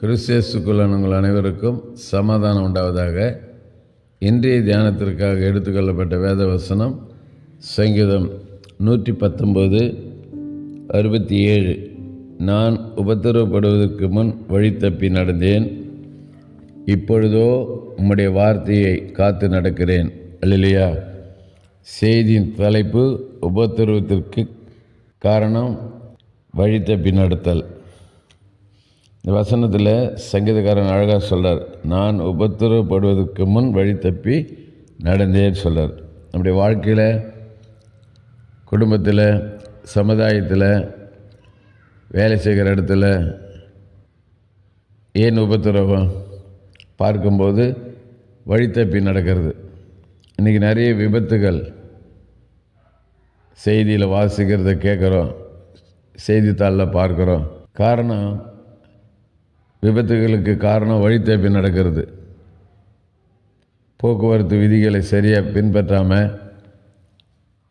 கிறிஸ்தியஸுக்குள்ளான உங்கள் அனைவருக்கும் சமாதானம் உண்டாவதாக. இன்றைய தியானத்திற்காக எடுத்துக்கொள்ளப்பட்ட வேத வசனம் சங்கீதம் நூற்றி பத்தொம்போது அறுபத்தி ஏழு நான் உபத்திரவப்படுவதற்கு முன் வழி தப்பி நடந்தேன். இப்பொழுதோ உம்முடைய வார்த்தையை காத்து நடக்கிறேன். அல்லையா செய்தியின் தலைப்பு உபத்திரவத்திற்கு காரணம் வழி தப்பி நடத்தல். இந்த வசனத்தில் சங்கீதக்காரன் அழகாக சொல்கிறார் நான் உபத்திரப்படுவதற்கு முன் வழி தப்பி நடந்தேன்னு சொல்கிறார் நம்முடைய வாழ்க்கையில் குடும்பத்தில் சமுதாயத்தில் வேலை செய்கிற இடத்துல ஏன் உபத்திரவம்? பார்க்கும்போது வழி தப்பி நடக்கிறது. இன்றைக்கி நிறைய விபத்துகள் செய்தியில் வாசிக்கிறத கேட்குறோம் செய்தித்தாளில் பார்க்குறோம். காரணம் விபத்துகளுக்கு காரணம் வழி நடக்கிறது. போக்குவரத்து விதிகளை சரியாக பின்பற்றாமல்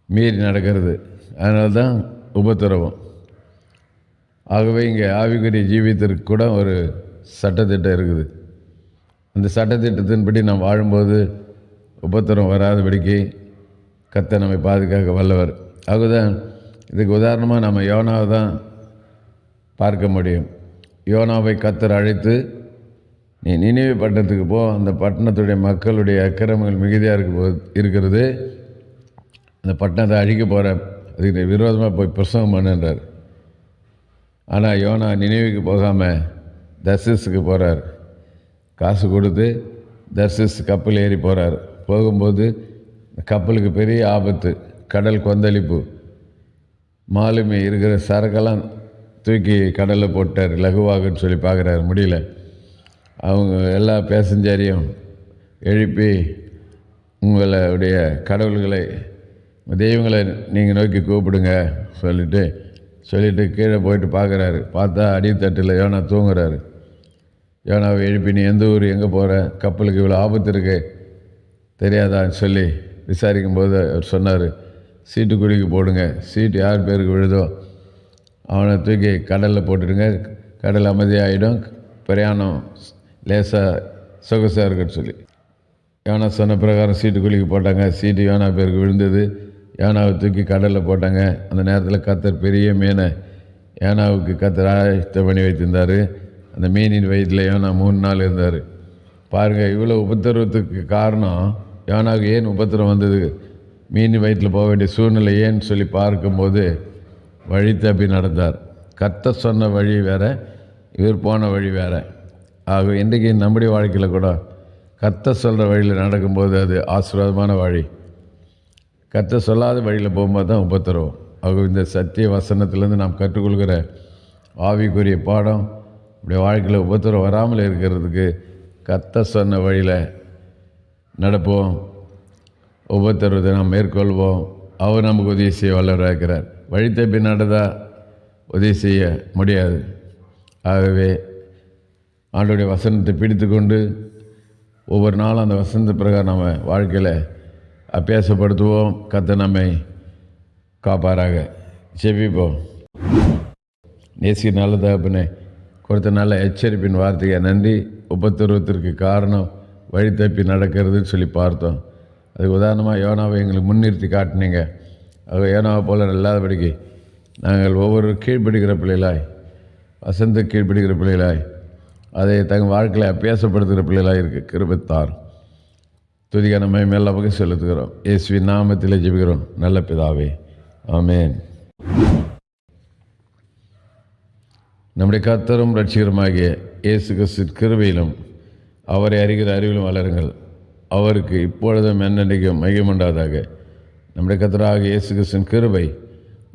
மீறி நடக்கிறது. அதனால தான் உபத்திரவம். ஆகவே இங்கே ஆவிக்குரிய ஜீவியத்திற்கு கூட ஒரு சட்டத்திட்டம் இருக்குது. அந்த சட்டத்திட்டத்தின்படி நாம் வாழும்போது உபத்திரம் வராதபடிக்கு கத்தை நம்மை பாதுகாக்க வல்லவர். ஆகுதான் இதுக்கு உதாரணமாக நம்ம யோனாவை தான் பார்க்க முடியும். யோனாவை கத்தர் அழைத்து நீ நினைவு பட்டணத்துக்கு போ. அந்த பட்டணத்துடைய மக்களுடைய அக்கிரமங்கள் மிகுதியாக இருக்க போ இருக்கிறது. அந்த பட்டணத்தை அழிக்க போகிற அதுக்கு விரோதமாக போய் பிரசவம் பண்ணுன்றார் ஆனால் யோனா நினைவுக்கு போகாமல் தர்சிஸுக்கு போகிறார் காசு கொடுத்து தர்சிஸ் கப்பல் ஏறி போகிறார் போகும்போது கப்பலுக்கு பெரிய ஆபத்து கடல் கொந்தளிப்பு. மாலுமி இருக்கிற சரக்கெல்லாம் தூக்கி கடலில் போட்டார் லகுவாகன்னு சொல்லி பார்க்குறாரு. முடியல. அவங்க எல்லா பேசஞ்சரையும் எழுப்பி உங்களுடைய கடவுள்களை தெய்வங்களை நீங்கள் நோக்கி கூப்பிடுங்க சொல்லிவிட்டு சொல்லிவிட்டு கீழே போயிட்டு பார்க்குறாரு. பார்த்தா அடித்தட்டில் யோனா தூங்குறாரு. யோனாவை எழுப்பி நீ எந்த ஊர் எங்கே போகிற கப்பலுக்கு இவ்வளோ ஆபத்து இருக்குது தெரியாதான்னு சொல்லி விசாரிக்கும்போது அவர் சொன்னார் சீட்டு குடிக்கு போடுங்க. சீட்டு யார் பேருக்கு விழுதோ அவனை தூக்கி கடலில் போட்டுடுங்க. கடல் அமைதியாகிடும் பிரயாணம் லேசாக சொகுசாக இருக்குன்னு சொல்லி. யோனா சொன்ன பிரகாரம் சீட்டு குழிக்கு போட்டாங்க. சீட்டு யோனா பேருக்கு விழுந்தது. யோனாவை தூக்கி கடலில் போட்டாங்க. அந்த நேரத்தில் கத்தர் பெரிய மீனை யோனாவுக்கு கத்தர் ஆயத்த பண்ணி வைத்திருந்தார். அந்த மீனின் வயிற்றில் யோனா மூணு நாள் இருந்தார். பாருங்கள் இவ்வளோ உபத்திரவத்துக்கு காரணம் யோனாவுக்கு ஏன் உபத்திரம் வந்தது? மீன் வயிற்றில் போக வேண்டிய சூழ்நிலை ஏன்னு சொல்லி பார்க்கும்போது வழி தப்பி நடந்தார். கத்த சொன்ன வழி வேறு இவர் போன வழி வேறு. ஆக இன்றைக்கி நம்முடைய வாழ்க்கையில் கூட கத்த சொல்கிற வழியில் நடக்கும்போது அது ஆசீர்வாதமான வழி. கத்த சொல்லாத வழியில் போகும்போது தான் உபத்திரவம். ஆக இந்த சத்திய வசனத்திலேருந்து நாம் கற்றுக்கொள்கிற ஆவிக்குரிய பாடம் இப்படி வாழ்க்கையில் உபத்திரம் வராமல் இருக்கிறதுக்கு கத்த சொன்ன வழியில் நடப்போம். உபத்திரத்தை நாம் மேற்கொள்வோம். அவர் நமக்கு உதவி செய்ய வல்லவராக இருக்கிறார். வழி தப்பி நடந்தால் உதவி செய்ய முடியாது. ஆகவே ஆண்டோடைய வசனத்தை பிடித்து கொண்டு ஒவ்வொரு நாளும் அந்த வசனத்து பிரகாரம் நம்ம வாழ்க்கையில் அபியாசப்படுத்துவோம். கத்த நம்மை காப்பாராக. செவிப்போம் நேசிக்கு நல்ல தகப்பனே கொடுத்த நல்ல எச்சரிப்பின் வார்த்தையை நன்றி. உபத்திரவத்திற்கு காரணம் வழி தப்பி நடக்கிறதுன்னு சொல்லி பார்த்தோம். அதுக்கு உதாரணமாக யோனாவை எங்களுக்கு முன்னிறுத்தி காட்டினீங்க. அது யோனாவை போல இல்லாதபடிக்கு நாங்கள் ஒவ்வொரு கீழ்ப்பிடிக்கிற பிள்ளைகளாய் வசந்த கீழ்ப்பிடிக்கிற பிள்ளைகளாய் அதை தங்கள் வாழ்க்கையில் அபியாசப்படுத்துகிற பிள்ளைகளாக இருக்குது கிருபத்தார். துதிக்கான மேல் பக்கம் செலுத்துகிறோம். இயேசுவி நாமத்தில் ஜெபிக்கிறோம். நல்ல பிதாவே ஆமேன். நம்முடைய கத்தரும் ரட்சிகரமாகிய இயேசு கிறிஸ்து கிருபையிலும் அவரை அறிகிற அறிவிலும் வளருங்கள். அவருக்கு இப்பொழுதும் என்னென்றைக்கும் மையமுண்டாதாக நம்முடைய கத்தராக இயேசு கிறிஸ்தன் கிருபை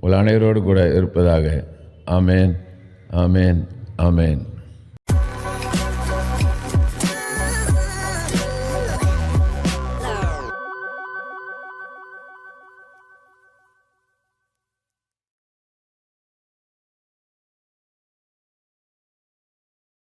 உள்ள அனைவரோடு கூட இருப்பதாக. ஆமேன். ஆமேன். ஆமேன்.